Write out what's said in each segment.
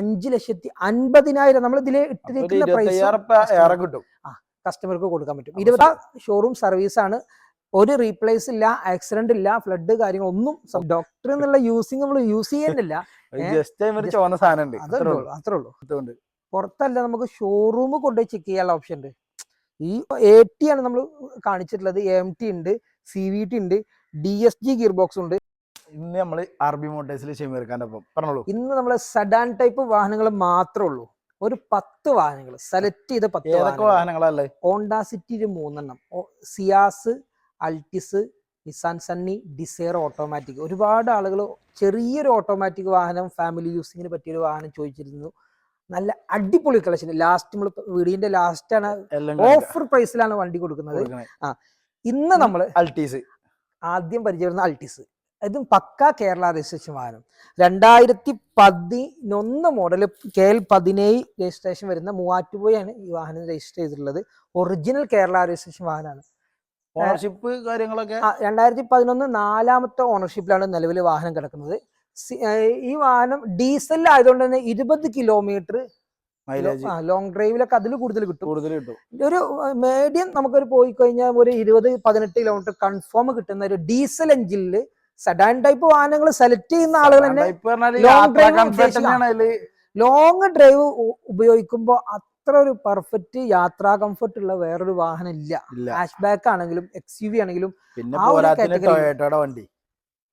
അഞ്ച് ലക്ഷത്തി അൻപതിനായിരം നമ്മൾ ഒരു ഇട്ടിരിക്കുന്ന പ്രൈസ് കിട്ടും. ആ കസ്റ്റമർക്ക് കൊടുക്കാൻ പറ്റും. ഇരുപത് ഷോറൂം സർവീസ് ആണ്. ഒരു റീപ്ലേസ് ഇല്ല ആക്സിഡന്റ് ഇല്ല ഫ്ലഡ് കാര്യങ്ങൾ ഒന്നും ഡോക്ടർ എന്നുള്ള യൂസിങ് നമ്മൾ യൂസ് ചെയ്യുന്നില്ല അത്രേ ഉള്ളൂ പുറത്തല്ല നമുക്ക് ഷോറൂം കൊണ്ടുപോയി ചെക്ക് ചെയ്യാനുള്ള ഓപ്ഷൻ ഉണ്ട്. ഈ എ ടി ആണ് നമ്മൾ കാണിച്ചിട്ടുള്ളത്. എം ടി ഉണ്ട് സി വി ടി ഉണ്ട് D S G gear box ഉണ്ട്. ഇന്ന് നമ്മൾ ആർ ബി മോട്ടേഴ്സിൽ ഷെമീർഖാന്റെ ഒപ്പം. പറഞ്ഞോളൂ. ഇന്ന് നമ്മൾ സഡാൻ ടൈപ്പ് വാഹനങ്ങൾ മാത്രമേ ഉള്ളൂ. ഒരു പത്ത് വാഹനങ്ങൾ സെലക്ട് ചെയ്ത പത്ത് ഏതൊക്കെ വാഹനങ്ങളല്ലേ ഹോണ്ട സിറ്റിയിൽ മൂന്നെണ്ണം. Ciaz Altis Nissan Sunny Dzire automatic ഒരുപാട് ആളുകൾ ചെറിയൊരു ഓട്ടോമാറ്റിക് വാഹനം ഫാമിലി യൂസിങ്ങിന് പറ്റിയൊരു വാഹനം ചോദിച്ചിരുന്നു. നല്ല അടിപൊളി കളക്ഷൻ ലാസ്റ്റ് നമ്മൾ വീടിന്റെ ലാസ്റ്റ് ആണ്. എല്ലാം ഓഫർ പ്രൈസിലാണ് വണ്ടി കൊടുക്കുന്നത്. ആ ഇന്ന് നമ്മൾ അൾട്ടീസ് ആദ്യം പരിചയപ്പെടുന്ന അൾട്ടിസ് ഇതും പക്ക കേരള രജിസ്ട്രേഷൻ വാഹനം രണ്ടായിരത്തി പതിനൊന്ന് മോഡൽ കെ എൽ പതിനേഴ് രജിസ്ട്രേഷൻ വരുന്ന മൂവാറ്റുപുഴയാണ് ഈ വാഹനം രജിസ്റ്റർ ചെയ്തിട്ടുള്ളത്. ഒറിജിനൽ കേരള രജിസ്ട്രേഷൻ വാഹനമാണ്. ഓണർഷിപ്പ് കാര്യങ്ങളൊക്കെ? രണ്ടായിരത്തി പതിനൊന്ന് നാലാമത്തെ ഓണർഷിപ്പിലാണ് നിലവിൽ വാഹനം കിടക്കുന്നത്. ഈ വാഹനം ഡീസൽ ആയതുകൊണ്ട് തന്നെ ഇരുപത് കിലോമീറ്റർ മൈലേജ് ലോങ് ഡ്രൈവിലൊക്കെ അതിൽ കൂടുതൽ കിട്ടും. കൂടുതൽ കിട്ടും. ഒരു മീഡിയം നമുക്കൊരു പോയി കഴിഞ്ഞാൽ ഒരു ഇരുപത് പതിനെട്ട് കിലോമീറ്റർ കൺഫേം കിട്ടുന്ന ഒരു ഡീസൽ എഞ്ചിനിൽ സഡാൻ ടൈപ്പ് വാഹനങ്ങൾ സെലക്ട് ചെയ്യുന്ന ആളുകൾ തന്നെ ലോങ് ഡ്രൈവ് ലോങ് ഡ്രൈവ് ഉപയോഗിക്കുമ്പോൾ അത്ര ഒരു പെർഫെക്റ്റ് യാത്രാ കംഫർട്ട് ഉള്ള വേറൊരു വാഹനം ഇല്ല. ഹാഷ്ബാക്ക് ഹാഷ് ബാക്ക് ആണെങ്കിലും എക്സ് യു വി ആണെങ്കിലും വണ്ടി.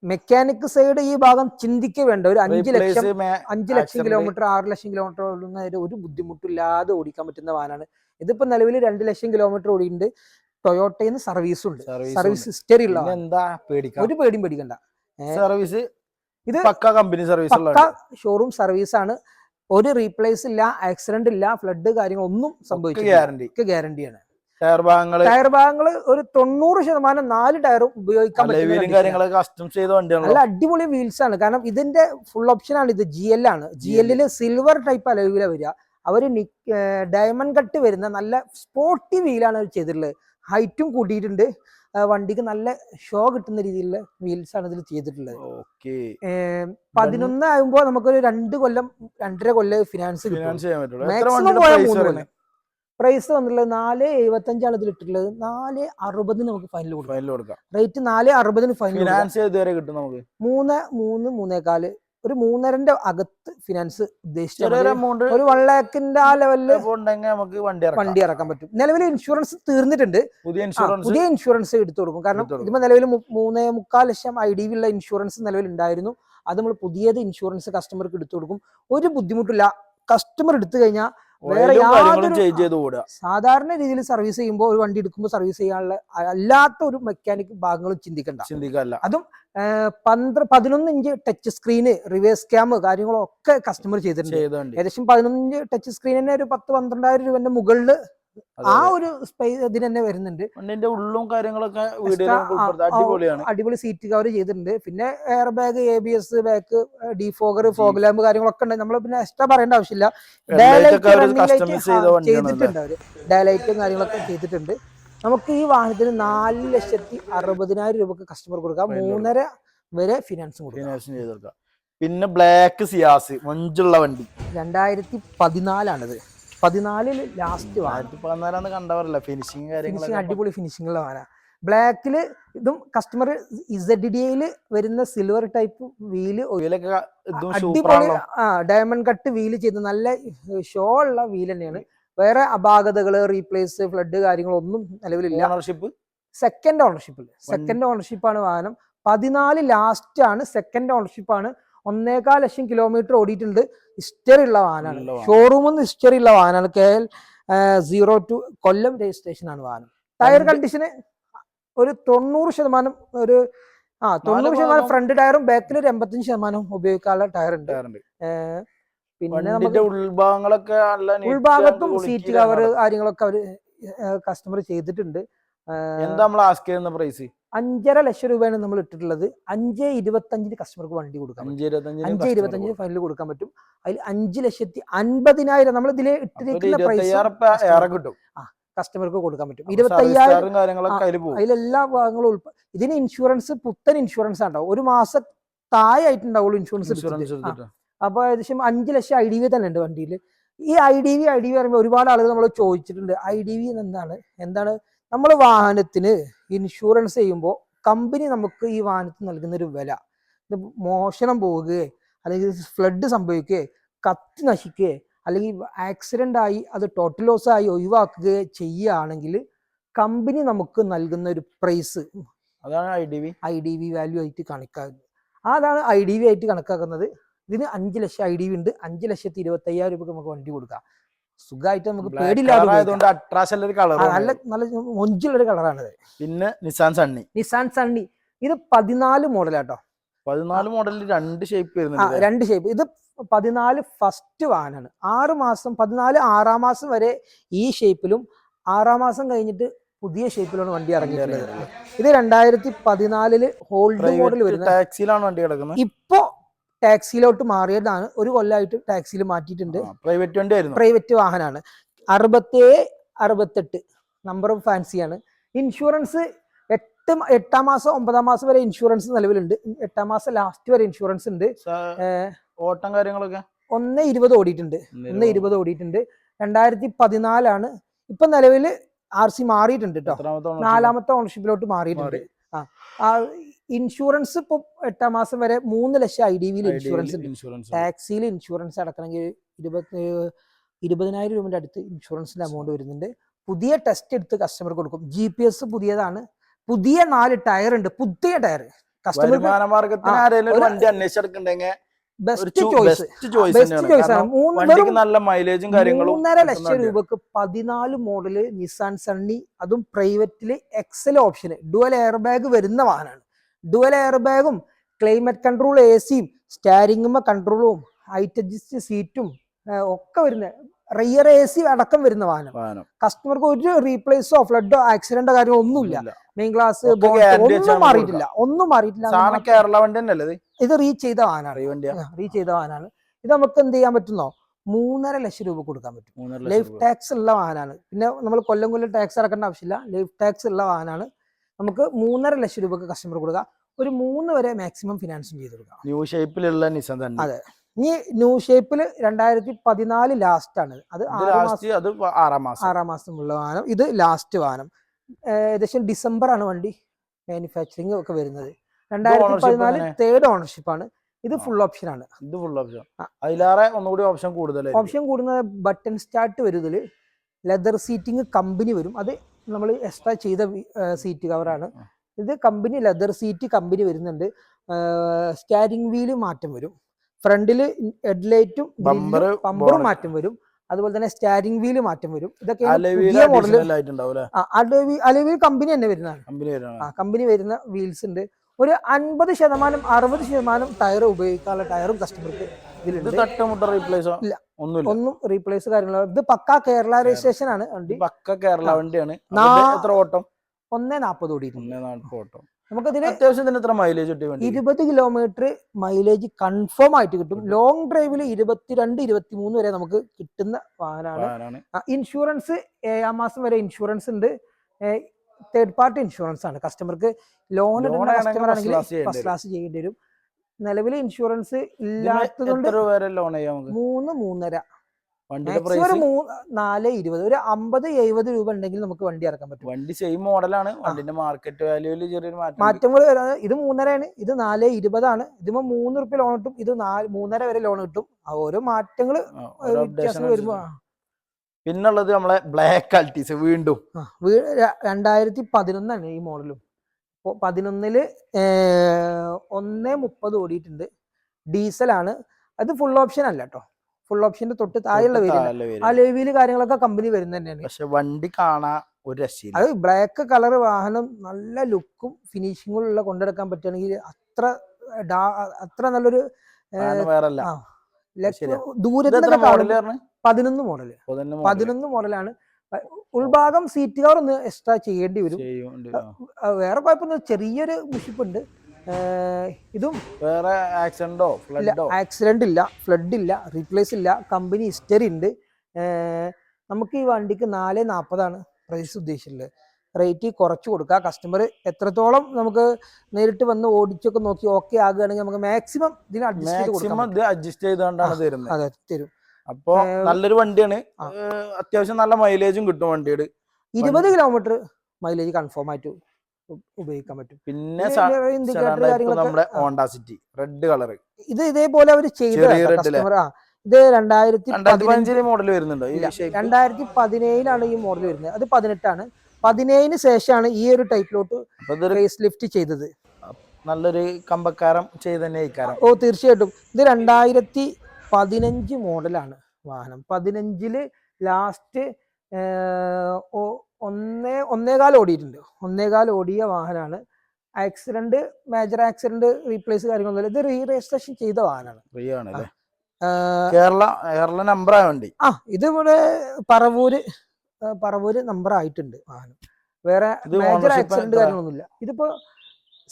മെക്കാനിക് സൈഡ് ഈ ഭാഗം ചിന്തിക്ക വേണ്ട. ഒരു അഞ്ച് ലക്ഷം അഞ്ച് ലക്ഷം കിലോമീറ്റർ ആറ് ലക്ഷം കിലോമീറ്റർ ഓടുന്ന ഒരു ബുദ്ധിമുട്ടില്ലാതെ ഓടിക്കാൻ പറ്റുന്ന വാഹനമാണ് ഇതിപ്പോ നിലവിൽ രണ്ട് ലക്ഷം കിലോമീറ്റർ ഓടിയിട്ടുണ്ട്. ടൊയോട്ടയിൽ നിന്ന് സർവീസ് ഉണ്ട്. സർവീസ് ഹിസ്റ്ററി ഉള്ള എന്താ പേടിക്കാം. ഒരു പേടിയും പേടിക്കണ്ട. സർവീസ് ഇത് pukka company service pukka showroom service ആണ്. ഒരു റീപ്ലേസ് ഇല്ല ആക്സിഡന്റ് ഇല്ല ഫ്ലഡ് കാര്യങ്ങൾ ഒന്നും സംഭവിച്ചില്ല ഗ്യാരണ്ടി ഗ്യാരണ്ടിയാണ് ടയർ ഭാഗങ്ങൾ ടയർ ഭാഗങ്ങൾ ഒരു തൊണ്ണൂറ് ശതമാനം നാല് ടയറും ഉപയോഗിക്കാൻ പറ്റും നല്ല അടിപൊളി വീൽസ് ആണ്. കാരണം ഇതിന്റെ ഫുൾ ഓപ്ഷൻ ആണ് ഇത് ജി എൽ ആണ്. ജി എല്ലിൽ സിൽവർ ടൈപ്പ് അലവില വരിക. അവർ ഡയമണ്ട് കട്ട് വരുന്ന നല്ല സ്പോർട്ടി വീലാണ് അവർ ചെയ്തിട്ടുള്ളത്. ഹൈറ്റും കൂട്ടിയിട്ടുണ്ട് വണ്ടിക്ക് നല്ല ഷോ കിട്ടുന്ന രീതിയിലുള്ള വീൽസ് ആണ് ഇതിൽ ചെയ്തിട്ടുള്ളത്. പതിനൊന്ന് ആകുമ്പോ നമുക്കൊരു രണ്ട് കൊല്ലം രണ്ടര കൊല്ലം ഫിനാൻസ് മാക്സിമം പ്രൈസ് മൂന്ന് വരുന്നത് കൊല്ലം. പ്രൈസ് വന്നിട്ടുള്ളത് നാല് എഴുപത്തഞ്ചാണ് ഇതിൽ ഇട്ടിട്ടുള്ളത്. നാല് അറുപതിന് നമുക്ക് ഫൈനൽ കൊടുക്കാം. റേറ്റ് നാല് അറുപതിന് ഫൈനൽ മൂന്ന് മൂന്ന് മൂന്നേകാൽ ഒരു മൂന്നരന്റെ അകത്ത് ഫിനാൻസ് ഉദ്ദേശിച്ച ചെറിയൊരു മതി. എമൗണ്ട് ഒരു വൺ ലാഖിന്റെ ആ ഉണ്ടെങ്കിൽ നമുക്ക് വണ്ടി വണ്ടി ഇറക്കാൻ പറ്റും. നിലവിൽ ഇൻഷുറൻസ് തീർന്നിട്ടുണ്ട്. പുതിയ ഇൻഷുറൻസ് പുതിയ ഇൻഷുറൻസ് എടുത്തു കൊടുക്കും. കാരണം ഇതിപ്പോ നിലവിൽ മൂന്നേ മുക്കാൽ ലക്ഷം ഐ ഡി ഉള്ള ഇൻഷുറൻസ് നിലവിൽ ഉണ്ടായിരുന്നു. അത് നമ്മൾ പുതിയത് ഇൻഷുറൻസ് കസ്റ്റമർക്ക് എടുത്തു കൊടുക്കും. ഒരു ബുദ്ധിമുട്ടില്ല. കസ്റ്റമർ എടുത്തു കഴിഞ്ഞാൽ വേറെ യാതൊരു- സാധാരണ രീതിയിൽ സർവീസ് ചെയ്യുമ്പോൾ ഒരു വണ്ടി എടുക്കുമ്പോൾ സർവീസ് ചെയ്യാനുള്ള അല്ലാത്ത ഒരു മെക്കാനിക് ഭാഗങ്ങളും ചിന്തിക്കണ്ട. ചിന്തിക്കാല്ല. പന്ത്ര പതിനൊന്ന് inch touch screen reverse cam കാര്യങ്ങളൊക്കെ കസ്റ്റമർ ചെയ്തിട്ടുണ്ട്. ഏകദേശം പതിനൊന്ന് ഇഞ്ച് ടച്ച് സ്ക്രീൻ തന്നെ ഒരു പത്ത് പന്ത്രണ്ടായിരം രൂപന്റെ മുകളിൽ ആ ഒരു സ്പേസ് ഇതിന് തന്നെ വരുന്നുണ്ട്. വണ്ടിന്റെ ഉള്ളും കാര്യങ്ങളൊക്കെ അടിപൊളിയാണ്. അടിപൊളി സീറ്റ് കവർ ചെയ്തിട്ടുണ്ട്. പിന്നെ air bag A B S back defogger fog lamp കാര്യങ്ങളൊക്കെ ഉണ്ട്. നമ്മൾ പിന്നെ എക്സ്ട്രാ പറയേണ്ട ആവശ്യമില്ല. ഡയലൈറ്റ്? ചെയ്തിട്ടുണ്ട് അവർ. ഡയലൈറ്റും കാര്യങ്ങളൊക്കെ ചെയ്തിട്ടുണ്ട്. നമുക്ക് ഈ വാഹനത്തിന് നാല് ലക്ഷത്തി അറുപതിനായിരം രൂപക്ക് കസ്റ്റമർ കൊടുക്കാം. കൊടുക്കാം. മൂന്നര വരെ ഫിനാൻസ് കൊടുക്കാം. ഫിനാൻസ് ചെയ്തെടുക്കാം പിന്നെ ബ്ലാക്ക് സിയാസ് മഞ്ചുള്ള വണ്ടി. രണ്ടായിരത്തി പതിനാലാണിത്. പതിനാലിൽ ലാസ്റ്റ് വാഹനം. പതിനാലാന്ന് കണ്ടവരല്ല ഫിനിഷിങ് ഫിനിഷിങ് കാര്യങ്ങളൊക്കെ അടിപൊളി ഫിനിഷിംഗ് ഉള്ള വാഹന. ബ്ലാക്കിൽ ഇതും കസ്റ്റമർ ഇസഡ് ഡിയിൽ വരുന്ന സിൽവർ ടൈപ്പ് വീൽ അടിപൊളി ആ ഡയമണ്ട് കട്ട് വീൽ ചെയ്ത് നല്ല ഷോ ഉള്ള വീൽ തന്നെയാണ്. വേറെ അപാകതകൾ റീപ്ലേസ് ഫ്ലഡ് കാര്യങ്ങളൊന്നും നിലവിലില്ല. ഓണർഷിപ്പ് സെക്കൻഡ് ഓണർഷിപ്പിൽ സെക്കൻഡ് ഓണർഷിപ്പാണ് വാഹനം. പതിനാല് ലാസ്റ്റ് ആണ് സെക്കൻഡ് ഓണർഷിപ്പ് ആണ്. ഒന്നേകാൽ ലക്ഷം കിലോമീറ്റർ ഓടിയിട്ടുണ്ട്. ഹിസ്റ്ററി ഉള്ള വാഹനമാണ്. ഷോറൂമിൽ നിന്ന് ഹിസ്റ്ററി ഉള്ള വാഹനമാണ്. K L zero two Kollam registration ആണ് വാഹനം. ടയർ കണ്ടീഷന് ഒരു തൊണ്ണൂറ് ശതമാനം ഒരു ആ തൊണ്ണൂറ് ശതമാനം ഫ്രണ്ട് ടയറും ബാക്കിൽ ഒരു എൺപത്തഞ്ച് ശതമാനം ഉപയോഗിക്കാനുള്ള ടയർ ഉണ്ട്. പിന്നെ നമുക്ക് ഉൾഭാഗങ്ങളൊക്കെ ഉൾഭാഗത്തും സീറ്റ് കവർ. കാര്യങ്ങളൊക്കെ അവർ കസ്റ്റമർ ചെയ്തിട്ടുണ്ട്. എന്താ നമ്മൾ ആസ്ക് ചെയ്യുന്ന പ്രൈസ് അഞ്ചര ലക്ഷം രൂപയാണ് നമ്മൾ ഇട്ടിട്ടുള്ളത്. അഞ്ച് ഇരുപത്തഞ്ചിന് കസ്റ്റമർക്ക് വണ്ടി കൊടുക്കാം അഞ്ച് ഇരുപത്തഞ്ചിന്. ഫൈനൽ കൊടുക്കാൻ പറ്റും. അതിൽ അഞ്ച് ലക്ഷത്തി അൻപതിനായിരം നമ്മൾ ഇതിൽ ഇട്ടിരിക്കുന്ന പ്രൈസ് കിട്ടും. കസ്റ്റമർക്ക് കൊടുക്കാൻ പറ്റും. ഇരുപത്തയ്യായിരം അതിലെല്ലാ ഭാഗങ്ങളും ഉൾപ്പെ ഇതിന് ഇൻഷുറൻസ് പുത്തൻ ഇൻഷുറൻസ് ഉണ്ടാവും. ഒരു മാസം താഴെ ആയിട്ടുണ്ടാവുള്ളൂ ഇൻഷുറൻസ് ഇൻഷുറൻസ് അപ്പോൾ ഏകദേശം അഞ്ച് ലക്ഷം ഐ ഡി വി തന്നെ ഉണ്ട് വണ്ടിയിൽ ഈ I D V I D V പറയുമ്പോൾ ഒരുപാട് ആളുകൾ നമ്മൾ ചോദിച്ചിട്ടുണ്ട്. ഐ ഡി വി എന്താണ്? എന്താണ്? നമ്മൾ വാഹനത്തിന് ഇൻഷുറൻസ് ചെയ്യുമ്പോൾ കമ്പനി നമുക്ക് ഈ വാഹനത്തിന് നൽകുന്ന ഒരു വില. ഇത് മോഷണം പോവുകയോ അല്ലെങ്കിൽ ഫ്ലഡ് സംഭവിക്കുകയോ കത്തി നശിക്കുകയോ അല്ലെങ്കിൽ ആക്സിഡന്റ് ആയി അത് ടോട്ടൽ ലോസ് ആയി ഒഴിവാക്കുകയോ ചെയ്യുകയാണെങ്കിൽ കമ്പനി നമുക്ക് നൽകുന്ന ഒരു പ്രൈസ് അതാണ് I D V I D V value ആയിട്ട് കണക്കാക്കുന്നത്. അതാണ് ഐ ഡി വി ആയിട്ട് കണക്കാക്കുന്നത്. ഇതിന് അഞ്ച് ലക്ഷം ഐ ഡി ഉണ്ട്. അഞ്ച് ലക്ഷത്തി ഇരുപത്തി അയ്യായിരം രൂപക്ക് നമുക്ക് വണ്ടി കൊടുക്കാം. സുഖമായിട്ട് നമുക്ക് ഉപയോഗിക്കാം. ഒരു നല്ല നല്ല മൊഞ്ചുള്ളൊരു കളറാണിത് പിന്നെ നിസാൻ സണ്ണി നിസാൻ സണ്ണി ഇത് പതിനാല് മോഡലാട്ടോ. പതിനാല് മോഡലിൽ രണ്ട് ഷേപ്പ് വരുന്നുണ്ട് രണ്ട് ഷേപ്പ് ഇത് പതിനാല് ഫസ്റ്റ് വാഹനമാണ് ആറ് മാസം പതിനാല് ആറാം മാസം വരെ ഈ ഷേപ്പിലും ആറാം മാസം കഴിഞ്ഞിട്ട് പുതിയ ഷേപ്പിലാണ് വണ്ടി ഇറങ്ങിയിട്ടുള്ളത്. ഇത് രണ്ടായിരത്തി പതിനാലിൽ ഹോൾഡ് മോഡൽ വരുന്ന ടാക്സിയിലാണ് വണ്ടി കിടക്കുന്നത്. ഇപ്പോ ടാക്സിയിലോട്ട് മാറിയതാണ്. ഒരു കൊല്ലമായിട്ട് ടാക്സിയിൽ മാറ്റിയിട്ടുണ്ട്. പ്രൈവറ്റ് വണ്ടി ആയിരുന്നു പ്രൈവറ്റ് വാഹനമാണ്. അറുപത്തേഴ് അറുപത്തെട്ട് നമ്പർ ഓഫ് ഫാൻസിയാണ് ഇൻഷുറൻസ് എട്ട് എട്ടാം മാസം ഒമ്പതാം മാസം വരെ ഇൻഷുറൻസ് നിലവിലുണ്ട്. എട്ടാം മാസം ലാസ്റ്റ് വരെ ഇൻഷുറൻസ് ഉണ്ട്. ഓട്ടം കാര്യങ്ങളൊക്കെ? ഒന്ന് ഇരുപത് ഓടിയിട്ടുണ്ട്. ഒന്ന് ഇരുപത്. ഓടിയിട്ടുണ്ട്. രണ്ടായിരത്തി പതിനാലാണ്. ഇപ്പൊ നിലവിൽ ആർ സി മാറിയിട്ടുണ്ട് കേട്ടോ നാലാമത്തെ ഓണർഷിപ്പിലോട്ട് മാറിയിട്ടുണ്ട്. ആ ഇൻഷുറൻസ് ഇപ്പൊ എട്ടാം മാസം വരെ മൂന്ന് ലക്ഷം ഐ ഡി വിയിൽ ഇൻഷുറൻസ് ഇൻഷുറൻസ് ടാക്സിയിൽ ഇൻഷുറൻസ് അടക്കണമെങ്കിൽ ഇരുപത്തി ഇരുപതിനായിരം രൂപയുടെ അടുത്ത് ഇൻഷുറൻസിന്റെ എമൗണ്ട് വരുന്നുണ്ട്. പുതിയ ടെസ്റ്റ് എടുത്ത് കസ്റ്റമർ കൊടുക്കും. ജി പി എസ് പുതിയതാണ്. പുതിയ നാല് ടയർ ഉണ്ട്. പുതിയ tyre customer best choice best choice ആണ്. മൂന്ന് നല്ല മൈലേജും കാര്യങ്ങളും മൂന്നര ലക്ഷം രൂപക്ക് പതിനാല് മോഡൽ നിസാൻ സണ്ണി അതും പ്രൈവറ്റിൽ എക്സൽ ഓപ്ഷന് ഡുവൽ എയർ ബാഗ് വരുന്ന വാഹനമാണ്. ഡുവൽ എയർ ബാഗും ക്ലൈമറ്റ് കൺട്രോൾ എ സിയും സ്റ്റാരിങ്ങും കൺട്രോളും ഹൈറ്റ് അഡ്ജസ്റ്റ് സീറ്റും ഒക്കെ വരുന്ന റിയർ എ സി അടക്കം വരുന്ന വാഹനം. കസ്റ്റമർക്ക് ഒരു റീപ്ലേസോ ഫ്ലഡോ ആക്സിഡന്റോ കാര്യമോ ഒന്നുമില്ല. മെയിൻ ക്ലാസ് ഒന്നും മാറിയിട്ടില്ല. ഒന്നും മാറിയിട്ടില്ല. ഇത്? റീച്ച് ചെയ്ത വാഹനമാണ്. റീച്ച് ചെയ്ത വാഹനമാണ്. ഇത് നമുക്ക് എന്ത് ചെയ്യാൻ പറ്റുന്നോ? മൂന്നര ലക്ഷം രൂപ കൊടുക്കാൻ പറ്റും. ലൈഫ് ടാക്സ് ഉള്ള വാഹനമാണ്. പിന്നെ നമ്മൾ കൊല്ലം കൊല്ലം ടാക്സ് അടക്കേണ്ട ആവശ്യമില്ല. ലൈഫ് ടാക്സ് ഉള്ള വാഹനമാണ്. നമുക്ക് മൂന്നര ലക്ഷം രൂപക്ക് കസ്റ്റമർ കൊടുക്കുക. ഒരു മൂന്ന് വരെ മാക്സിമം ഫിനാൻസിങ് ചെയ്ത് കൊടുക്കുക. ന്യൂ ഷേപ്പിലുള്ള നിസാൻ തന്നെ. അതെ. ഇനി ന്യൂ ഷേപ്പിൽ രണ്ടായിരത്തി പതിനാല് ലാസ്റ്റ് ആണ്. അത് ആറാം മാസം ആറാം മാസം. മാസമുള്ള വാഹനം. ഇത് ലാസ്റ്റ് വാഹനം. ഏകദേശം ഡിസംബർ ആണ് വണ്ടി മാനുഫാക്ചറിങ് ഒക്കെ വരുന്നത്. രണ്ടായിരത്തി പതിനാല്? തേർഡ് ഓണർഷിപ്പ് ആണ്. ഇത് ഫുൾ ഓപ്ഷൻ ആണ്. ഇത് ഫുൾ ഓപ്ഷൻ. അതിലേറെ ഒന്നുകൂടി ഓപ്ഷൻ കൂടുതൽ ഓപ്ഷൻ കൂടുന്നത് ബട്ടൺ സ്റ്റാർട്ട് വരുന്നതിൽ ലെതർ സീറ്റിംഗ് കമ്പനി വരും. അത് നമ്മൾ എക്സ്ട്രാ ചെയ്ത സീറ്റ് കവറാണ്. ഇത് കമ്പനി ലെതർ സീറ്റ് കമ്പനി വരുന്നുണ്ട്. സ്റ്റാരിങ് വീൽ മാറ്റം വരും. ഫ്രണ്ടിൽ ഹെഡ്ലൈറ്റും ബമ്പറും bonnet. മാറ്റം വരും. അതുപോലെ തന്നെ സ്റ്റാരിംഗ് വീൽ മാറ്റം വരും. ഇതൊക്കെ പുതിയ മോഡൽ കമ്പനി തന്നെ വരുന്നതാണ്. കമ്പനി ആ കമ്പനി വരുന്ന വീൽസ് ഉണ്ട്. ഒരു അൻപത് ശതമാനം അറുപത് ശതമാനം ടയർ ഉപയോഗിക്കാനുള്ള ടയറും കസ്റ്റമർക്ക് തട്ടുമുട്ട റീപ്ലേസോ ഇല്ല. ഒന്നുമില്ല. ഒന്നും റീപ്ലേസ് കാര്യങ്ങളോ. ഇത് പക്ക കേരള രജിസ്ട്രേഷൻ ആണ് വണ്ടി. പക്ക കേരള വണ്ടിയാണ്. എത്ര ഓട്ടം? ഒന്നേ നാപ്പത് ഓടി ഓട്ടം. അത്യാവശ്യം ഇതിന് എത്ര മൈലേജ് ഇരുപത് കിലോമീറ്റർ മൈലേജ് കൺഫേം ആയിട്ട് കിട്ടും. ലോങ് ഡ്രൈവിൽ ഇരുപത്തിരണ്ട് ഇരുപത്തി മൂന്ന് വരെ നമുക്ക് കിട്ടുന്ന വാഹനമാണ്. ഇൻഷുറൻസ് ഏഴാം മാസം വരെ ഇൻഷുറൻസ് ഉണ്ട്. തേർഡ് പാർട്ടി ഇൻഷുറൻസ് ആണ്. കസ്റ്റമർക്ക് ലോൺ കസ്റ്റമർ ആണെങ്കിൽ ഫസ്റ്റ് ക്ലാസ് ചെയ്യേണ്ടി വരും. നിലവിൽ ഇൻഷുറൻസ് ഇല്ലാത്തതുകൊണ്ട് ലോൺ ചെയ്യാം മൂന്ന് മൂന്നര. ഒരു നാല് ഇരുപത് ഒരു അമ്പത് എഴുപത് രൂപ ഉണ്ടെങ്കിൽ നമുക്ക് വണ്ടി ഇറക്കാൻ പറ്റും. വണ്ടി സെയിം മോഡലാണ് വണ്ടിന്റെ മാർക്കറ്റ് വാല്യൂൽ ചെറിയൊരു മാറ്റം. മാറ്റങ്ങൾ വരാതെ ഇത് മൂന്നരയാണ്. ഇത് നാല് ഇരുപതാണ്. ഇതിപ്പോ മൂന്ന് റുപ്യ ലോൺ കിട്ടും. ഇത് നാല് മൂന്നര വരെ ലോൺ കിട്ടും. ഓരോ മാറ്റങ്ങൾ വ്യത്യാസം വരുമ്പോ. പിന്നുള്ളത് നമ്മളെ ബ്ലാക്ക് ആൾട്ടീസ് വീണ്ടും. രണ്ടായിരത്തി പതിനൊന്നാണ് ഈ മോഡലും പതിനൊന്നിൽ പതിനൊന്നിൽ ഒന്ന് മുപ്പത് ഓടിയിട്ടുണ്ട്. ഡീസലാണ്. അത് ഫുൾ ഓപ്ഷൻ അല്ല കേട്ടോ ഫുൾ ഓപ്ഷന്റെ തൊട്ട് താഴെയുള്ള വേരിയന്റ്. ആ variant. കാര്യങ്ങളൊക്കെ കമ്പനി വരുന്നത് തന്നെയാണ്. പക്ഷെ വണ്ടി കാണാൻ ഒരു രക്ഷയില്ല അത് ബ്ലാക്ക് കളർ വാഹനം നല്ല ലുക്കും ഫിനിഷിങ്ങും ഉള്ള കൊണ്ടെടുക്കാൻ പറ്റുകയാണെങ്കിൽ അത്ര അത്ര നല്ലൊരു ദൂരത്തിൽ മോഡൽ പതിനൊന്ന് മോഡൽ പതിനൊന്ന് മോഡലാണ് ഉൾഭാഗം സീറ്റ് കവർ ഒന്ന് എക്സ്ട്രാ ചെയ്യേണ്ടി വരും. വേറെ കുഴപ്പമൊന്നും ചെറിയൊരു മുഷിപ്പുണ്ട്. ഇതും വേറെ ആക്സിഡന്റോ ഇല്ല ആക്സിഡന്റ് ഇല്ല ഫ്ലഡ് ഇല്ല റീപ്ലേസ് ഇല്ല. കമ്പനി ഹിസ്റ്ററി ഉണ്ട്. നമുക്ക് ഈ വണ്ടിക്ക് നാല് നാൽപ്പതാണ് പ്രൈസ് ഉദ്ദേശിച്ചത് റേറ്റ് കുറച്ച് കൊടുക്കുക കസ്റ്റമർ എത്രത്തോളം നമുക്ക് നേരിട്ട് വന്ന് ഓടിച്ചൊക്കെ നോക്കി ഓക്കെ ആകുകയാണെങ്കിൽ നമുക്ക് മാക്സിമം ഇതിന് അഡ്ജസ്റ്റ് ചെയ്ത് കൊടുക്കാം അഡ്ജസ്റ്റ് ചെയ്തുകൊണ്ടാണ് തരുന്നത്. അതെ തരും. അപ്പൊ നല്ലൊരു വണ്ടിയാണ്. അത്യാവശ്യം നല്ല മൈലേജും കിട്ടും വണ്ടിയുടെ. ഇരുപത് കിലോമീറ്റർ മൈലേജ് കൺഫേം ആയിട്ട് ഉപയോഗിക്കാൻ പറ്റും. പിന്നെ നമ്മുടെ. ഹോണ്ട സിറ്റി റെഡ് കളർ ഇത് ഇതേപോലെ അവർ ചെയ്ത ഇത് രണ്ടായിരത്തി മോഡൽ വരുന്നുണ്ടോ. രണ്ടായിരത്തി പതിനേഴിലാണ് ഈ മോഡൽ വരുന്നത്. അത് പതിനെട്ടാണ്. പതിനേഴിന് ശേഷമാണ് ഈ ഒരു ടൈപ്പിലോട്ട് ഫേസ് ലിഫ്റ്റ് ചെയ്തത്. നല്ലൊരു കമ്പക്കാരം ചെയ്ത് തന്നെ ഓ തീർച്ചയായിട്ടും. ഇത് രണ്ടായിരത്തി പതിനഞ്ച് മോഡലാണ് വാഹനം. പതിനഞ്ചിൽ ലാസ്റ്റ് ഒന്നേ ഒന്നേകാൽ ഓടിയിട്ടുണ്ട്. ഒന്നേകാൽ ഓടിയ വാഹനമാണ് ആക്സിഡന്റ് മേജർ ആക്സിഡന്റ് റീപ്ലേസ് കാര്യങ്ങളൊന്നുമില്ല. ഇത് റീ രജിസ്ട്രേഷൻ ചെയ്ത വാഹനമാണ് കേരള കേരള നമ്പർ വണ്ടി. ആ ഇത് ഇവിടെ പറവൂര് പറവൂര് നമ്പർ ആയിട്ടുണ്ട് വാഹനം. വേറെ മേജർ ആക്സിഡന്റ് കാര്യങ്ങളൊന്നുമില്ല. ഇതിപ്പോ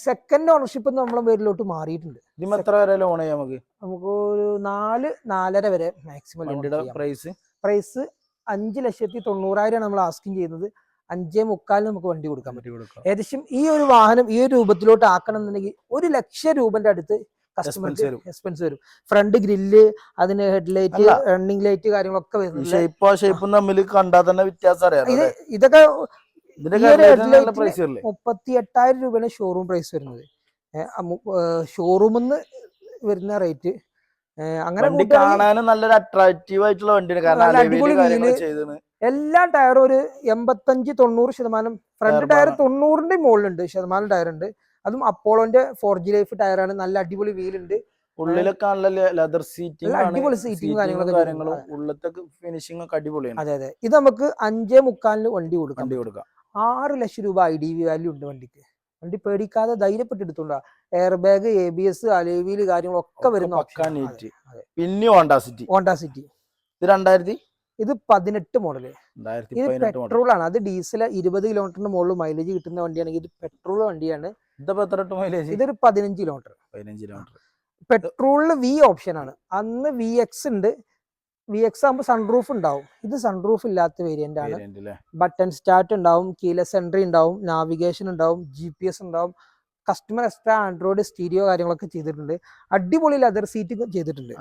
സെക്കൻഡ് ഓണർഷിപ്പ് നമ്മളെ പേരിലോട്ട് മാറിയിട്ടുണ്ട്. ഇതിന് എത്ര വരെ ലോൺ ചെയ്യാം നമുക്ക്? നമുക്ക് ഒരു നാല് നാലര വരെ മാക്സിമം വണ്ടിയുടെ പ്രൈസ് പ്രൈസ് അഞ്ച് ലക്ഷത്തി തൊണ്ണൂറായിരം നമ്മൾ ആസ്കിങ് ചെയ്യുന്നത് അഞ്ചേ മുക്കാലിന് നമുക്ക് വണ്ടി കൊടുക്കാൻ പറ്റും. ഏകദേശം ഈ ഒരു വാഹനം ഈ ഒരു രൂപത്തിലോട്ട് ആക്കണം എന്നുണ്ടെങ്കിൽ ഒരു ലക്ഷം രൂപന്റെ അടുത്ത് കസ്റ്റമർക്ക് എക്സ്പെൻസ് വരും. ഫ്രണ്ട് ഗ്രില്ല് അതിന് ഹെഡ് ലൈറ്റ് റണ്ണിംഗ് ലൈറ്റ് കാര്യങ്ങളൊക്കെ വരുന്നുണ്ട്. ഷേപ്പ് ഷേപ്പും തമ്മിൽ കണ്ടാൽ തന്നെ വ്യത്യാസം അറിയാം ഇത് ഇതൊക്കെ മുപ്പത്തി എട്ടായിരം രൂപയാണ് ഷോറൂം പ്രൈസ് വരുന്നത്. ഷോറൂമിൽ നിന്ന് വരുന്ന റേറ്റ് അങ്ങനെ കാണാനും നല്ലൊരു അട്രാക്റ്റീവ് ആയിട്ടുള്ള വണ്ടിയാണ്. കാരണം എല്ലാ ടയറും ഒരു എൺപത്തഞ്ച് തൊണ്ണൂറ് ശതമാനം. Front tyre. തൊണ്ണൂറിന്റെ മുകളിലുണ്ട് ശതമാനം ടയർ ഉണ്ട്. അതും അപ്പോളോന്റെ ഫോർ ജി ലൈഫ് ടയറാണ് നല്ല അടിപൊളി വീൽ ഉണ്ട് ഉള്ളിലൊക്കെ നല്ല ലെതർ സീറ്റിംഗ് അടിപൊളി സീറ്റിംഗ് കാര്യങ്ങളൊക്കെ കാര്യങ്ങളും ഉള്ളത്തെ ഫിനിഷിംഗ് ഒക്കെ അടിപൊളിയാണ്. അതെ അതെ. ഇത് നമുക്ക് അഞ്ചേ മുക്കാലിന് വണ്ടി കൊടുക്കാം. വണ്ടി കൊടുക്കാം. ആറ് ലക്ഷം രൂപ ഐ ഡി വി വാല്യൂ ഉണ്ട് വണ്ടിക്ക്. വണ്ടി പേടിക്കാതെ ധൈര്യപ്പെട്ട് എടുത്തോണ്ട air bag A B S അലേവിൽ കാര്യങ്ങളൊക്കെ വരുന്ന. പിന്നെ ഹോണ്ട സിറ്റി ഹോണ്ട സിറ്റി ഇത് രണ്ടായിരത്തി? ഇത് പതിനെട്ട് മോഡൽ ഇത് പെട്രോൾ ആണ് അത് ഡീസൽ ഇരുപത് കിലോമീറ്ററിന് മുകളിൽ മൈലേജ് കിട്ടുന്ന വണ്ടിയാണെങ്കിൽ ഇത് പെട്രോൾ വണ്ടിയാണ്. മൈലേജ് ഇതൊരു പതിനഞ്ച് കിലോമീറ്റർ പതിനഞ്ച് കിലോമീറ്റർ പെട്രോളിൽ വി ഓപ്ഷൻ ആണ്. അന്ന് വി എക്സ് ഉണ്ട്. വി എക്സ് ആകുമ്പോൾ സൺറൂഫ് ഉണ്ടാവും. ഇത് സൺറൂഫ് ഇല്ലാത്ത വേരിയന്റ് ആണ്. ബട്ടൺ സ്റ്റാർട്ട് ഉണ്ടാവും കീലെസ് എൻട്രി ഉണ്ടാവും നാവിഗേഷൻ ഉണ്ടാവും ജി പി എസ് ഉണ്ടാവും. കസ്റ്റമർ എക്സ്ട്രാ ആൻഡ്രോയിഡ് സ്റ്റീരിയോ കാര്യങ്ങളൊക്കെ ചെയ്തിട്ടുണ്ട്. അടിപൊളി ലെതർ സീറ്റ് ചെയ്തിട്ടുണ്ട്.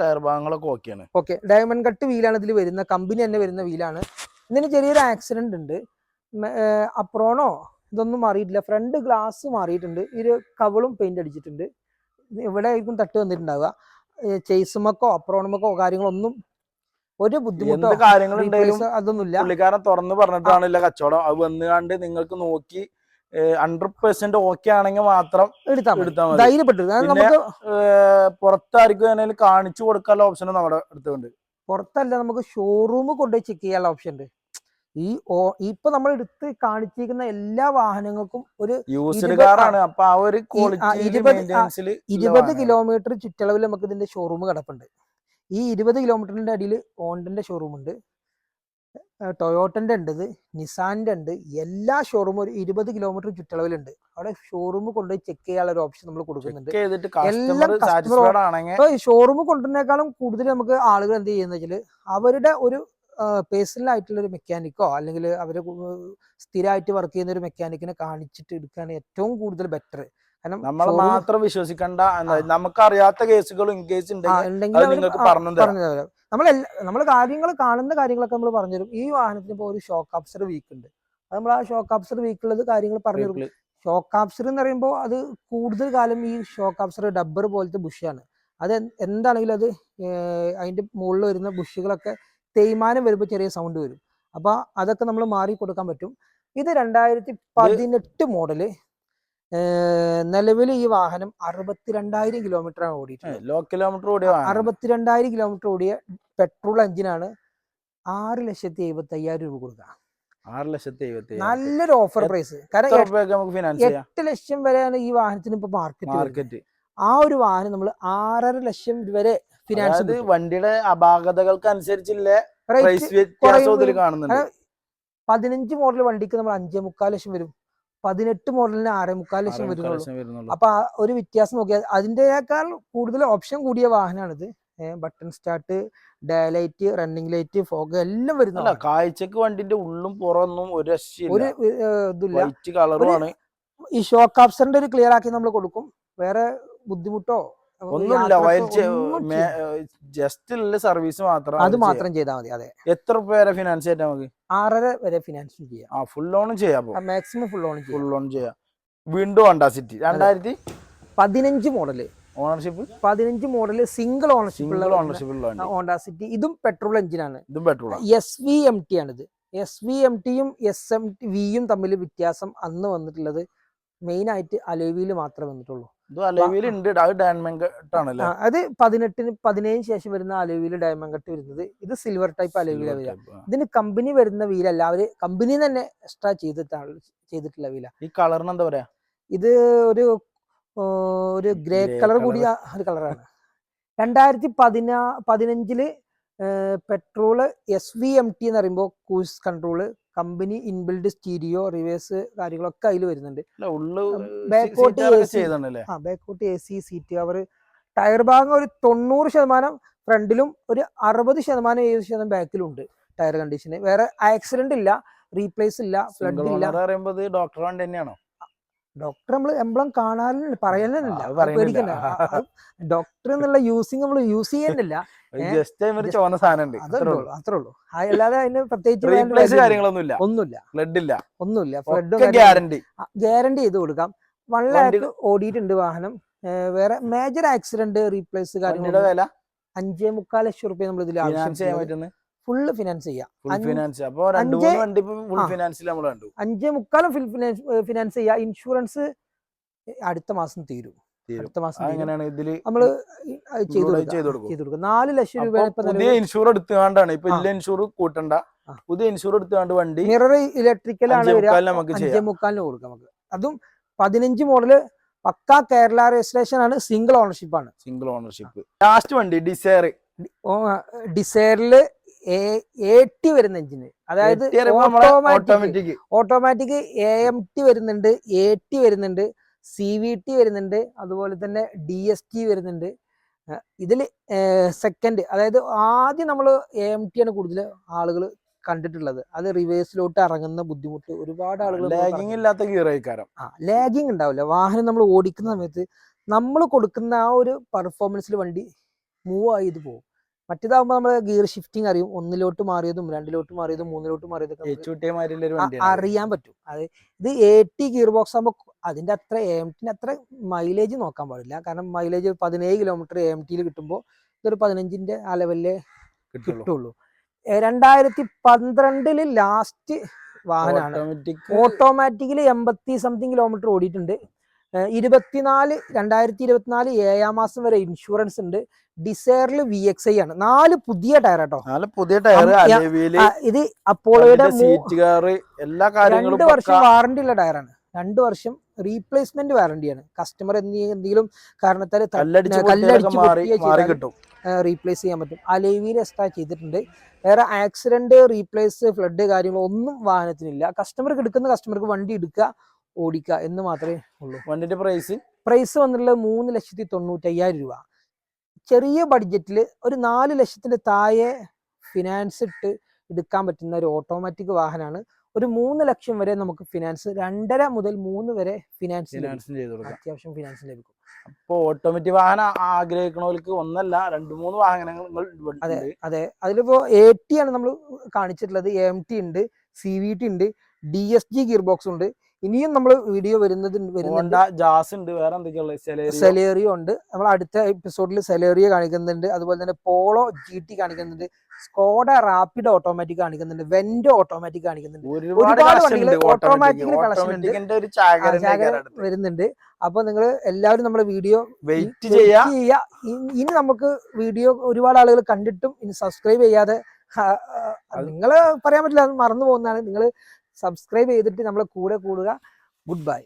ടയർ ഭാഗങ്ങളൊക്കെ ഓക്കെയാണ് ഓക്കെ ഡയമണ്ട് കട്ട് വീലാണ് ഇതിൽ വരുന്ന കമ്പനി തന്നെ വരുന്ന വീലാണ് ഇതിന് ചെറിയൊരു ആക്സിഡന്റ് ഉണ്ട്. അപ്രോണോ ഇതൊന്നും മാറിയിട്ടില്ല. ഫ്രണ്ട് ഗ്ലാസ് മാറിയിട്ടുണ്ട്. ഒരു കവളും പെയിന്റ് അടിച്ചിട്ടുണ്ട്. ഇത് ഇവിടെ ആയിരിക്കും തട്ട് വന്നിട്ടുണ്ടാവുക. ചെയ്സുമക്കോ അപ്രോണമക്കോ കാര്യങ്ങളൊന്നും ഒരു ബുദ്ധിമുട്ടോ കാര്യങ്ങളുണ്ടെങ്കിലും അതൊന്നുമില്ല. പുള്ളിക്കാരൻ തുറന്ന് പറഞ്ഞിട്ടാണല്ലോ കച്ചവടം. അത് വന്നുകാണ്ട് നിങ്ങൾക്ക് നോക്കി ഹൺഡ്രഡ് പെർസെന്റ് ഓക്കെ ആണെങ്കിൽ മാത്രം എടുത്താൽ എടുത്താൽ ധൈര്യപ്പെട്ടു നമുക്ക് പുറത്തായിരിക്കും എന്തെങ്കിലും കാണിച്ചു കൊടുക്കാനുള്ള ഓപ്ഷനും നമ്മുടെ അടുത്തുണ്ട്. പുറത്തല്ല നമുക്ക് ഷോറൂം കൊണ്ടുപോയി ചെക്ക് ചെയ്യാനുള്ള ഓപ്ഷൻ ഉണ്ട്. ഈ ഓ ഇപ്പൊ നമ്മൾ എടുത്ത് കാണിച്ചിരിക്കുന്ന എല്ലാ വാഹനങ്ങൾക്കും ഒരു ഇരുപത് ഇരുപത് കിലോമീറ്റർ ചുറ്റളവിൽ നമുക്ക് ഇതിന്റെ ഷോറൂം കിടപ്പുണ്ട്. ഈ ഇരുപത് കിലോമീറ്ററിന്റെ അടിയിൽ ഹോണ്ടന്റെ ഷോറൂം ഉണ്ട്. ടൊയോട്ടന്റെ ഉണ്ട് ഇത് നിസാന്റെ ഉണ്ട്. എല്ലാ ഷോറൂമും ഒരു ഇരുപത് കിലോമീറ്റർ ചുറ്റളവിലുണ്ട്. അവിടെ ഷോറൂം കൊണ്ടുപോയി ചെക്ക് ചെയ്യാനുള്ള ഒരു ഓപ്ഷൻ നമ്മൾ കൊടുക്കുന്നുണ്ട്. അപ്പൊ ഷോറൂം കൊണ്ടുവരുന്നേക്കാളും കൂടുതൽ നമുക്ക് ആളുകൾ എന്ത് ചെയ്യുന്ന വെച്ചാൽ അവരുടെ ഒരു പേഴ്സണൽ ആയിട്ടുള്ള ഒരു മെക്കാനിക്കോ അല്ലെങ്കിൽ അവർ സ്ഥിരമായിട്ട് വർക്ക് ചെയ്യുന്ന ഒരു മെക്കാനിക്കിനെ കാണിച്ചിട്ട് എടുക്കുകയാണ് ഏറ്റവും കൂടുതൽ ബെറ്റർ കാരണം നമ്മൾ മാത്രം വിശ്വസിക്കണ്ട. എന്താ നമുക്ക് കേസുകൾ ഇൻ കേസ് ഉണ്ടെങ്കിൽ പറഞ്ഞു തരാം. നമ്മൾ നമ്മൾ കാര്യങ്ങൾ കാണുന്ന കാര്യങ്ങളൊക്കെ നമ്മൾ പറഞ്ഞുതരും. ഈ വാഹനത്തിന് ഇപ്പോൾ ഒരു ഷോക്ക് അബ്സർ വീക്ക് ഉണ്ട്. അത് നമ്മൾ ആ ഷോക്ക് അപ്സർ വീക്ക് ഉള്ളത് കാര്യങ്ങൾ പറഞ്ഞു തരും ഷോക്ക് ആബ്സർ എന്ന് പറയുമ്പോൾ അത് കൂടുതൽ കാലം ഈ ഷോക്ക് ആബ്സർ ഡബ്ബർ പോലത്തെ ബുഷാണ് അത് എന്താണെങ്കിലും അത് അതിന്റെ മുകളിൽ വരുന്ന ബുഷുകളൊക്കെ തേയ്മാനം വരുമ്പോൾ ചെറിയ സൗണ്ട് വരും. അപ്പൊ അതൊക്കെ നമ്മൾ മാറി കൊടുക്കാൻ പറ്റും. ഇത് രണ്ടായിരത്തി പതിനെട്ട് മോഡൽ നിലവിൽ ഈ വാഹനം അറുപത്തിരണ്ടായിരം കിലോമീറ്റർ ആണ് ഓടിയിട്ടുള്ളത്. ലോ കിലോമീറ്റർ ഓടിയ. അറുപത്തിരണ്ടായിരം കിലോമീറ്റർ ഓടിയ പെട്രോൾ എഞ്ചിനാണ് ആറ് ലക്ഷത്തി എഴുപത്തി അയ്യായിരം രൂപ കൊടുക്കുക ആറ് ലക്ഷത്തി എഴുപത്തി നല്ലൊരു ഓഫർ പ്രൈസ് കാരണം എട്ട് ലക്ഷം വരെയാണ് ഈ വാഹനത്തിന് ഇപ്പൊ മാർക്കറ്റ് മാർക്കറ്റ് ആ ഒരു വാഹനം നമ്മൾ ആറര ലക്ഷം വരെ ഫിനാൻസ് വണ്ടിയുടെ അപാകതകൾക്ക് അനുസരിച്ചുള്ള പതിനഞ്ച് മോഡൽ വണ്ടിക്ക് നമ്മൾ അഞ്ചേ മുക്കാൽ ലക്ഷം വരും. പതിനെട്ട് മോഡലിന് ആറേ മുക്കാൽ ലക്ഷം വരും വരുന്നുള്ളൂ. അപ്പൊ ഒരു വ്യത്യാസം നോക്കിയാൽ അതിന്റെക്കാൾ കൂടുതൽ ഓപ്ഷൻ കൂടിയ വാഹനമാണിത്. Button start daylight running light fog എല്ലാം അല്ല വരുന്ന കാഴ്ചക്ക് വണ്ടിന്റെ ഉള്ളും പുറമൊന്നും ഒരു ഒരു ഇതില്ല. കളറുമാണ് ഈ ഷോക്ക് ആബ്സറിന്റെ ഒരു ക്ലിയർ ആക്കി നമ്മൾ കൊടുക്കും. വേറെ ബുദ്ധിമുട്ടോ ഒന്നുമില്ല. ജസ്റ്റ് ഉള്ള സർവീസ് മാത്രം അത് മാത്രം ചെയ്താൽ മതി. അതെ. എത്ര പേരെ ഫിനാൻസ് ചെയ്യാൻ നമുക്ക്? ആറര വരെ ഫിനാൻസ് ചെയ്യാം. ആ ഫുൾ ലോണും ചെയ്യാം maximum full loan full loan ചെയ്യാം. വീണ്ടും വേണ്ട സിറ്റി രണ്ടായിരത്തി? പതിനഞ്ച് മോഡൽ ഓണർഷിപ്പ് പതിനഞ്ച് model single ownership ownership Honda City ഇതും പെട്രോൾ എഞ്ചിനാണ് ഇതും petrol S V M T ആണിത്. എസ് വി എം ടിയും എസ് എം ടി വിയും തമ്മിൽ വ്യത്യാസം അന്ന് വന്നിട്ടുള്ളത് മെയിൻ ആയിട്ട് അലോവിയിൽ മാത്രമേ വന്നിട്ടുള്ളൂ. അത് പതിനെട്ടിന് പതിനേഴിന് ശേഷം വരുന്ന അലവിയിൽ ഡയമണ്ട് കട്ട് വരുന്നത്. ഇത് സിൽവർ ടൈപ്പ് അലോവിയിലാണ് വരിക. ഇതിന് കമ്പനി വരുന്ന വീലല്ല അവർ കമ്പനി തന്നെ എക്സ്ട്രാ ചെയ്തിട്ടാണ് ചെയ്തിട്ടുള്ള വീല. ഈ കളറിന് എന്താ പറയാ? ഇത് ഒരു ഒരു ഗ്രേ കളർ കൂടിയ ഒരു കളറാണ്. രണ്ടായിരത്തി പതിനാ പതിനഞ്ചിൽ petrol S V M T എന്ന് പറയുമ്പോൾ cruise control company inbuilt stereo reverse കാര്യങ്ങളൊക്കെ അതിൽ വരുന്നുണ്ട്. ബാക്കോട്ട്. ആ ബാക്കോട്ട് A C seat cover tyre ഭാഗം ഒരു തൊണ്ണൂറ് ശതമാനം ഫ്രണ്ടിലും ഒരു അറുപത് ശതമാനം ഏഴ് ശതമാനം ബാക്കിലും ഉണ്ട് ടയർ കണ്ടീഷന്. വേറെ ആക്സിഡന്റ് ഇല്ല റീപ്ലേസ് ഇല്ല ഫ്ലഡ് ഇല്ല. ഡോക്ടർ തന്നെയാണോ? ഡോക്ടർ നമ്മൾ എംബ്ലം കാണാനില്ല അത് പറയുന്നില്ല. ഡോക്ടർ എന്നുള്ള യൂസിങ് നമ്മൾ യൂസ് ചെയ്യാനില്ല അത്രേ ഉള്ളൂ അല്ലാതെ അതിന് പ്രത്യേകിച്ച് വേണ്ട റീപ്ലേസ് കാര്യമൊന്നും- കാര്യങ്ങളൊന്നും ഇല്ല. ഒന്നുമില്ല. ബ്ലഡ് ഇല്ല ഒന്നുമില്ല ഫ്ലഡ് ഗ്യാരണ്ടി ഗ്യാരണ്ടി ചെയ്ത് കൊടുക്കാം. വള്ളായിട്ട് ഓടിയിട്ടുണ്ട് വാഹനം. വേറെ മേജർ ആക്സിഡന്റ് റീപ്ലേസ് കാര്യങ്ങളുടെ വില? അഞ്ചേ മുക്കാൽ ലക്ഷം റുപ്യ നമ്മൾ ഇതിൽ ആവശ്യം ചെയ്യാൻ ആവശ്യം ഫുള്ള് ഫിനാൻസ് ചെയ്യാം. ഫുൾ അഞ്ച്- ഫുൾ മുക്കാലും ഫുൾ ഫിനാൻസ് ഫിനാൻസ് ചെയ്യാം. ഇൻഷുറൻസ് അടുത്ത മാസം തീരും. അടുത്ത മാസം അങ്ങനെയാണ് ഇതിൽ നമ്മൾ ചെയ്തു കൊടുക്കാം. നാല് ലക്ഷം രൂപ പുതിയ ഇൻഷുർ എടുത്തുകൊണ്ടാണ് ഇപ്പൊ ഇല്ല ഇൻഷുർ കൂട്ടണ്ട. പുതിയ ഇൻഷൂർ എടുത്തുകൊണ്ട് വണ്ടി മിറർ ഇലക്ട്രിക്കൽ ആണ് അഞ്ചേ മുക്കാലിന് കൊടുക്കാം നമുക്ക്. അതും പതിനഞ്ച് മോഡൽ പക്കാ കേരള രജിസ്ട്രേഷൻ ആണ്. സിംഗിൾ ഓണർഷിപ്പ് ആണ്. സിംഗിൾ ഓണർഷിപ്പ് ലാസ്റ്റ് വണ്ടി ഡിസയർ എ ടി വരുന്ന എഞ്ചിന്. അതായത് automatic automatic A M T വരുന്നുണ്ട് എ ടി വരുന്നുണ്ട് സി വി ടി വരുന്നുണ്ട് അതുപോലെ തന്നെ ഡി എസ് ടി വരുന്നുണ്ട്. ഇതിൽ സെക്കൻഡ് അതായത് ആദ്യം നമ്മൾ എ എം ടി ആണ് കൂടുതൽ ആളുകൾ കണ്ടിട്ടുള്ളത്. അത് റിവേഴ്സിലോട്ട് ഇറങ്ങുന്ന ബുദ്ധിമുട്ട് ഒരുപാട് ആളുകൾ ലാഗിങ് ഇല്ലാത്ത ഗിയർ ആയിക്കാരം. ആ ലാഗിങ് ഉണ്ടാവില്ല. വാഹനം നമ്മൾ ഓടിക്കുന്ന സമയത്ത് നമ്മൾ കൊടുക്കുന്ന ആ ഒരു പെർഫോമൻസിൽ വണ്ടി മൂവ് ആയത് പോകും. മറ്റേതാകുമ്പോൾ നമ്മൾ ഗിയർ ഷിഫ്റ്റിംഗ് അറിയും. ഒന്നിലോട്ട് മാറിയതും രണ്ടിലോട്ട് മാറിയതും മൂന്നിലോട്ട് മാറിയതൊക്കെ അറിയാൻ പറ്റും. അത് ഇത് എ ടി ഗിയർ ബോക്സ് ആകുമ്പോൾ അതിന്റെ അത്ര എം ടിന് അത്ര മൈലേജ് നോക്കാൻ പാടില്ല. കാരണം മൈലേജ് പതിനേഴ് കിലോമീറ്റർ എം ടിയിൽ കിട്ടുമ്പോൾ ഇതൊരു പതിനഞ്ചിന്റെ ആ ലെവലിലേ കിട്ടുള്ളൂ. രണ്ടായിരത്തി പന്ത്രണ്ടിൽ ലാസ്റ്റ് വാഹനമാണ് ഓട്ടോമാറ്റിക്കിൽ എൺപത്തി സംതിങ് കിലോമീറ്റർ ഓടിയിട്ടുണ്ട്. ഇരുപത്തിനാല് രണ്ടായിരത്തി ഇരുപത്തിനാല് ഏഴാം മാസം വരെ ഇൻഷുറൻസ് ഉണ്ട്. ഡിസയറിൽ വി എക്സ് ഐ ആണ്. നാല് പുതിയ ടയർ കേട്ടോ നാല് പുതിയ ടയർ ഇത് അപ്പോളോയുടെ എല്ലാ കാര്യങ്ങളും രണ്ട് വർഷം. വാറണ്ടി ഉള്ള ടയറാണ് രണ്ട് വർഷം റീപ്ലേസ്മെന്റ് വാറണ്ടിയാണ് കസ്റ്റമർ എന്തെങ്കിലും കാരണത്താൽ കല്ലടിച്ച് കിട്ടും. റീപ്ലേസ് ചെയ്യാൻ പറ്റും. അലേവിയിൽ എക്സ്ട്രാ ചെയ്തിട്ടുണ്ട്. വേറെ ആക്സിഡന്റ് റീപ്ലേസ് ഫ്ലഡ് കാര്യങ്ങൾ ഒന്നും വാഹനത്തിനില്ല കസ്റ്റമർക്ക് എടുക്കുന്ന കസ്റ്റമർക്ക് വണ്ടി എടുക്കുക. ഓടിക്കുക എന്ന് മാത്രമേ ഉള്ളൂ. വണ്ടിന്റെ പ്രൈസ് പ്രൈസ് വന്നിട്ടുള്ളത് മൂന്ന് ലക്ഷത്തി തൊണ്ണൂറ്റി അയ്യായിരം രൂപ. ചെറിയ ബഡ്ജറ്റിൽ ഒരു നാല് ലക്ഷത്തിന്റെ താഴെ ഫിനാൻസ് ഇട്ട് എടുക്കാൻ പറ്റുന്ന ഒരു ഓട്ടോമാറ്റിക് വാഹനമാണ്. ഒരു മൂന്ന് ലക്ഷം വരെ നമുക്ക് ഫിനാൻസ് രണ്ടര മുതൽ മൂന്ന് വരെ ഫിനാൻസ് അത്യാവശ്യം ഫിനാൻസ് ലഭിക്കും. അപ്പോൾ ഓട്ടോമാറ്റിക് വാഹനം ആഗ്രഹിക്കുന്നവർക്ക് ഒന്നല്ല രണ്ട് മൂന്ന് വാഹനങ്ങൾ അതെ. അതെ. അതിലിപ്പോ എ ടി ആണ് നമ്മൾ കാണിച്ചിട്ടുള്ളത്. എം ടി ഉണ്ട് സി വി ടി ഉണ്ട് D S G gear box ഉണ്ട്. ഇനിയും നമ്മൾ വീഡിയോ വരുന്നത് വരുന്നുണ്ട്. ജാസ് ഉണ്ട് വേറെ എന്തൊക്കെയുള്ള സെലേറിയോ. ഉണ്ട്. നമ്മൾ അടുത്ത എപ്പിസോഡിൽ സെലേറിയോ കാണിക്കുന്നുണ്ട്. അതുപോലെ തന്നെ പോളോ ജി ടി കാണിക്കുന്നുണ്ട്. സ്കോഡ റാപ്പിഡ് ഓട്ടോമാറ്റിക് കാണിക്കുന്നുണ്ട്. വെൻഡോ ഓട്ടോമാറ്റിക് കാണിക്കുന്നുണ്ട്. ഒരുപാട് കളക്ഷൻ വണ്ടികൾ ഉണ്ട്. automatic ഓട്ടോമാറ്റിക് ൽ collection ഉണ്ട്. ഓട്ടോമാറ്റിക്കിന്റെ ഒരു ആ, ചാകര ചാകര വരുന്നുണ്ട്. അപ്പൊ നിങ്ങൾ എല്ലാവരും നമ്മുടെ വീഡിയോ വെയിറ്റ് ചെയ്യാ. ചെയ്യാ. ഇനി നമുക്ക് വീഡിയോ ഒരുപാട് ആളുകൾ കണ്ടിട്ടും ഇനി സബ്സ്ക്രൈബ് ചെയ്യാതെ നിങ്ങൾ പറയാൻ പറ്റില്ല അത് മറന്നു പോകുന്നതാണ്. നിങ്ങൾ സബ്സ്ക്രൈബ് ചെയ്തിട്ട് നമ്മളെ കൂടെ കൂടുക. Good bye.